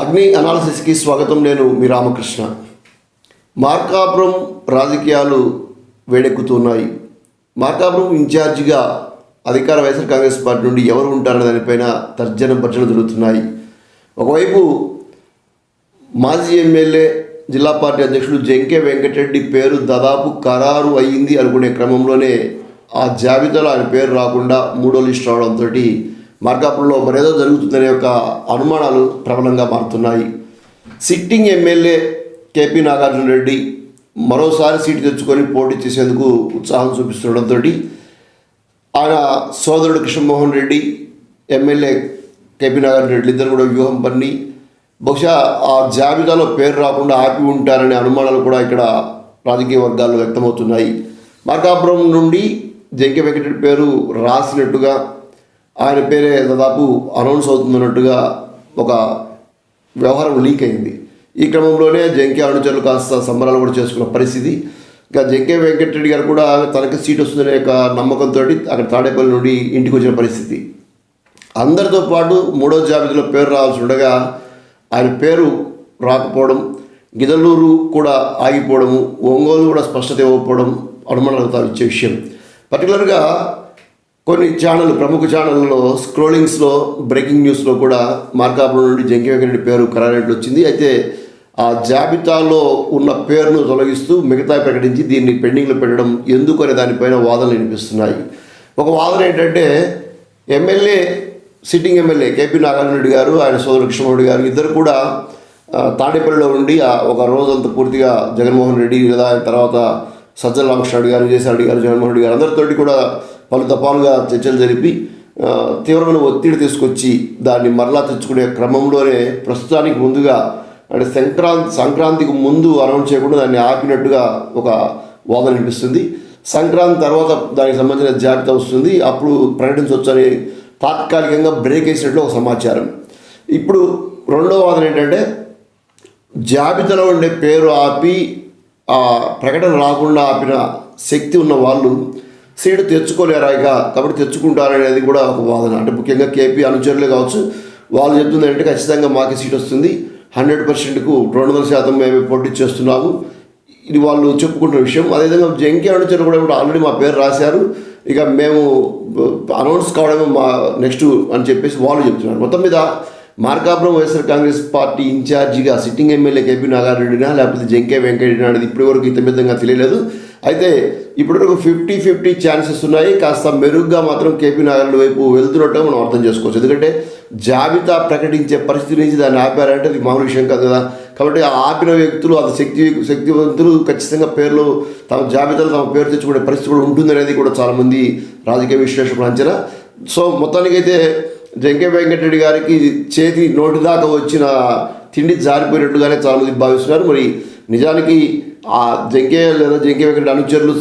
అగ్ని అనాలసిస్కి స్వాగతం నేను మీ రామకృష్ణ. మార్కాపురం రాజకీయాలు వేడెక్కుతున్నాయి. మార్కాపురం ఇన్ఛార్జిగా అధికార వైఎస్ఆర్ కాంగ్రెస్ పార్టీ నుండి ఎవరు ఉంటారనే దానిపైన తర్జన భర్జనలు జరుగుతున్నాయి. ఒకవైపు మాజీ ఎమ్మెల్యే జిల్లా పార్టీ అధ్యక్షుడు జంకే వెంకటరెడ్డి పేరు దాదాపు ఖరారు అయ్యింది అనుకునే క్రమంలోనే ఆ జాబితాలో ఆయన పేరు రాకుండా మూడో లిస్ట్ రావడంతో మార్కాపురంలో మరేదో జరుగుతుందనే ఒక అనుమానాలు ప్రబలంగా మారుతున్నాయి. Sitting MLA KP Nagarjuna Reddy మరోసారి సీటు తెచ్చుకొని పోటీ చేసేందుకు ఉత్సాహం చూపిస్తుండడంతో ఆయన సోదరుడు కృష్ణమోహన్ రెడ్డి ఎమ్మెల్యే కేపీ నాగార్జున రెడ్డి ఇద్దరు కూడా వ్యూహం పన్ని. బహుశా ఆ జాబితాలో పేరు రాకుండా ఆపి ఉంటారనే అనుమానాలు కూడా ఇక్కడ రాజకీయ వర్గాల్లో వ్యక్తమవుతున్నాయి. మార్కాపురం నుండి జంకే వెంకటరెడ్డి పేరు రాసినట్టుగా ఆయన పేరే దాదాపు అనౌన్స్ అవుతుందన్నట్టుగా ఒక వ్యవహారం లీక్ అయింది. ఈ క్రమంలోనే జంకే అనుచరులు కాస్త సంబరాలు కూడా చేసుకున్న పరిస్థితి. ఇంకా జంకే వెంకటరెడ్డి గారు కూడా తనకి సీట్ వస్తుందనే ఒక నమ్మకంతో అక్కడ తాడేపల్లి నుండి ఇంటికి వచ్చిన పరిస్థితి. అందరితో పాటు మూడో జాబితాలో పేరు రావాల్సి ఉండగా ఆయన పేరు రాకపోవడం గిదలూరు కూడా ఆగిపోవడము ఒంగోలు కూడా స్పష్టత ఇవ్వకపోవడం అనుమానాలు ఇచ్చే విషయం. పర్టికులర్గా కొన్ని ఛానల్ ప్రముఖ ఛానళ్ళలో స్క్రోలింగ్స్లో బ్రేకింగ్ న్యూస్లో కూడా మార్కాపురం నుండి జంకివెంకరెడ్డి పేరు ఖరారైనట్లు వచ్చింది. అయితే ఆ జాబితాలో ఉన్న పేరును తొలగిస్తూ మిగతా ప్రకటించి దీన్ని పెండింగ్లో పెట్టడం ఎందుకు అనే దానిపైన వాదనలు వినిపిస్తున్నాయి. ఒక వాదన ఏంటంటే MLA sitting MLA KP Nagarjuna Reddy గారు ఆయన సోదరు కృష్ణమోహన్ గారు ఇద్దరు కూడా తాడేపల్లిలో ఉండి ఒక రోజంతా పూర్తిగా జగన్మోహన్ రెడ్డి లేదా ఆయన తర్వాత సజ్జల రామకృష్ణ గారు విజయసాయి గారు జగన్మోహన్ రెడ్డి గారు అందరితోటి కూడా పలు దఫాలుగా చర్చలు జరిపి తీవ్రమైన ఒత్తిడి తీసుకొచ్చి దాన్ని మరలా తెచ్చుకునే క్రమంలోనే ప్రస్తుతానికి ముందుగా అంటే సంక్రాంతి సంక్రాంతికి ముందు అనౌన్స్ చేయకుండా దాన్ని ఆపినట్టుగా ఒక వాదన వినిపిస్తుంది. సంక్రాంతి తర్వాత దానికి సంబంధించిన జాబితా వస్తుంది. అప్పుడు ప్రకటించవచ్చని తాత్కాలికంగా బ్రేక్ వేసినట్లు ఒక సమాచారం. ఇప్పుడు రెండో వాదన ఏంటంటే జాబితాలో ఉండే పేరు ఆపి ఆ ప్రకటన రాకుండా ఆపిన శక్తి ఉన్న వాళ్ళు సీటు తెచ్చుకోలేరా ఇక? కాబట్టి తెచ్చుకుంటారనేది కూడా ఒక వాదన. అంటే ముఖ్యంగా కేపీ అనుచరులే కావచ్చు వాళ్ళు చెప్తుంది ఖచ్చితంగా మాకే సీట్ వస్తుంది. హండ్రెడ్ పర్సెంట్కు రెండు వందల శాతం మేము పోటీ చేస్తున్నాము. ఇది వాళ్ళు చెప్పుకుంటున్న విషయం. అదేవిధంగా జంకే అనుచరులు కూడా ఇప్పుడు ఆల్రెడీ మా పేరు రాశారు. ఇక మేము అనౌన్స్ కావడమే మా నెక్స్ట్ అని చెప్పేసి వాళ్ళు చెప్తున్నారు. మొత్తం మీద మార్కాపురం వైఎస్ఆర్ కాంగ్రెస్ పార్టీ ఇన్ఛార్జిగా సిట్టింగ్ ఎమ్మెల్యే కేపీ నాగారెడ్డినా లేకపోతే జంకే వెంకయ్యనా అనేది ఇప్పటివరకు ఇంతమితంగా తెలియలేదు. అయితే ఇప్పటివరకు ఫిఫ్టీ ఫిఫ్టీ ఛాన్సెస్ ఉన్నాయి. కాస్త మెరుగ్గా మాత్రం కేపీ నాగారెడ్డి వైపు వెళ్తున్నట్టు మనం అర్థం చేసుకోవచ్చు. ఎందుకంటే జాబితా ప్రకటించే పరిస్థితి నుంచి దాన్ని ఆపారంటే అది మామూలు విషయం కాదు కదా. కాబట్టి ఆ ఆపిన వ్యక్తులు అది శక్తి శక్తివంతులు ఖచ్చితంగా పేర్లు తమ జాబితాలో తమ పేరు తెచ్చుకునే పరిస్థితి కూడా ఉంటుందనేది కూడా చాలామంది రాజకీయ విశ్లేషకులు అంచనా. సో మొత్తానికైతే జంకే వెంకటరెడ్డి గారికి చేతి నోటి దాకా వచ్చిన తిండి జారిపోయినట్టుగానే చాలామంది భావిస్తున్నారు. మరి నిజానికి ఆ జంకే లేదా జంకే వెంకట అనుచరులు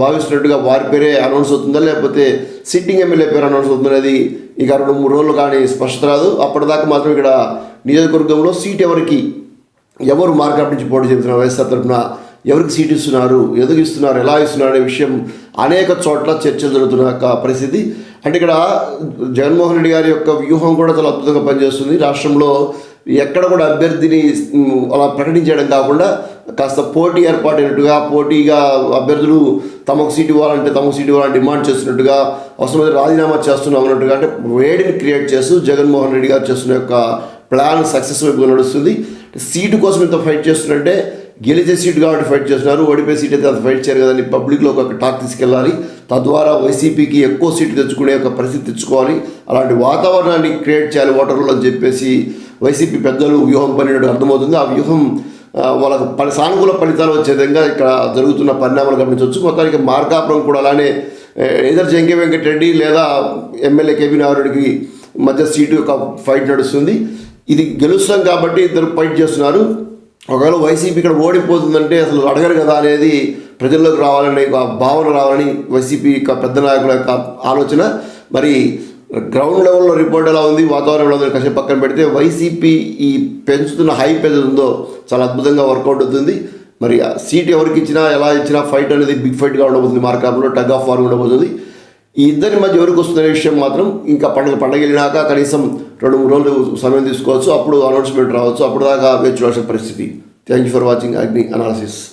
భావిస్తున్నట్టుగా వారి పేరే అనౌన్స్ అవుతుందా? లేకపోతే సిట్టింగ్ ఎమ్మెల్యే పేరు అనౌన్స్ అవుతుందా ఇక రెండు మూడు రోజులు కానీ స్పష్టత రాదు. అప్పటిదాకా మాత్రం ఇక్కడ నియోజకవర్గంలో సీట్ ఎవరికి ఎవరు మార్కెట్ నుంచి పోటీ చేస్తున్నారు? వైఎస్ఆర్ తరఫున ఎవరికి సీట్ ఇస్తున్నారు? ఎందుకు ఇస్తున్నారు? ఎలా ఇస్తున్నారు? అనే విషయం అనేక చోట్ల చర్చలు జరుగుతున్న పరిస్థితి. అంటే ఇక్కడ జగన్మోహన్ రెడ్డి గారి యొక్క వ్యూహం కూడా చాలా అద్భుతంగా పనిచేస్తుంది. రాష్ట్రంలో ఎక్కడ కూడా అభ్యర్థిని అలా ప్రకటించడం కాకుండా కాస్త పోటీ ఏర్పాటైనట్టుగా పోటీగా అభ్యర్థులు తమకు సీటు ఇవ్వాలంటే తమకు సీటు ఇవ్వాలని డిమాండ్ చేస్తున్నట్టుగా అవసరమైతే రాజీనామా చేస్తున్నాం అన్నట్టుగా అంటే వేడిని క్రియేట్ చేస్తూ జగన్మోహన్ రెడ్డి గారు చేస్తున్న యొక్క ప్లాన్ సక్సెస్ వైపు నడుస్తుంది. సీటు కోసం ఇంత ఫైట్ చేస్తున్నట్టే గెలిచే సీటు కాబట్టి ఫైట్ చేస్తున్నారు ఓడిపోయే సీట్ అయితే అంత ఫైట్ చేయరు కదని పబ్లిక్లో ఒక టాక్ తీసుకెళ్ళాలి. తద్వారా వైసీపీకి ఎక్కువ సీటు తెచ్చుకునే ఒక పరిస్థితి తెచ్చుకోవాలి. అలాంటి వాతావరణాన్ని క్రియేట్ చేయాలి ఓటర్లు అని చెప్పేసి వైసీపీ పెద్దలు వ్యూహం పనినట్టు అర్థమవుతుంది. ఆ వ్యూహం వాళ్ళకు పని సానుకూల ఫలితాలు వచ్చే విధంగా ఇక్కడ జరుగుతున్న పరిణామాలు గమనించవచ్చు. మొత్తానికి మార్కాపురం కూడా అలానే ఏదర్ జంకే వెంకటరెడ్డి లేదా ఎమ్మెల్యే కేవీ నారాయణకి మధ్య సీటు యొక్క ఫైట్ నడుస్తుంది. ఇది గెలుస్తాం కాబట్టి ఇద్దరు ఫైట్ చేస్తున్నారు. ఒకవేళ వైసీపీ ఇక్కడ ఓడిపోతుందంటే అసలు అడగరు కదా అనేది ప్రజల్లోకి రావాలనే ఒక భావన రావాలని వైసీపీ యొక్క పెద్ద నాయకుల యొక్క ఆలోచన. మరి గ్రౌండ్ లెవెల్లో రిపోర్ట్ ఎలా ఉంది? వాతావరణం ఎలా ఉంది పక్కన పెడితే వైసీపీ ఈ పెంచుతున్న హైప్ ఏదో ఉందో చాలా అద్భుతంగా వర్కౌట్ అవుతుంది. మరి ఆ సీట్ ఎవరికి ఇచ్చినా ఎలా ఇచ్చినా ఫైట్ అనేది బిగ్ ఫైట్గా ఉండబోతుంది. మార్కాపులో టగ్ ఆఫ్ వార్ ఉండబోతుంది. ఈ ఇద్దరి మధ్య ఎవరికి వస్తున్న విషయం మాత్రం ఇంకా పండుగ పండగ వెళ్ళినాక కనీసం రెండు మూడు రోజులు సమయం తీసుకోవచ్చు. అప్పుడు అనౌన్స్మెంట్ రావచ్చు. అప్పుడు దాకా వేచి చూడాల్సిన పరిస్థితి. Thank you for watching Agni analysis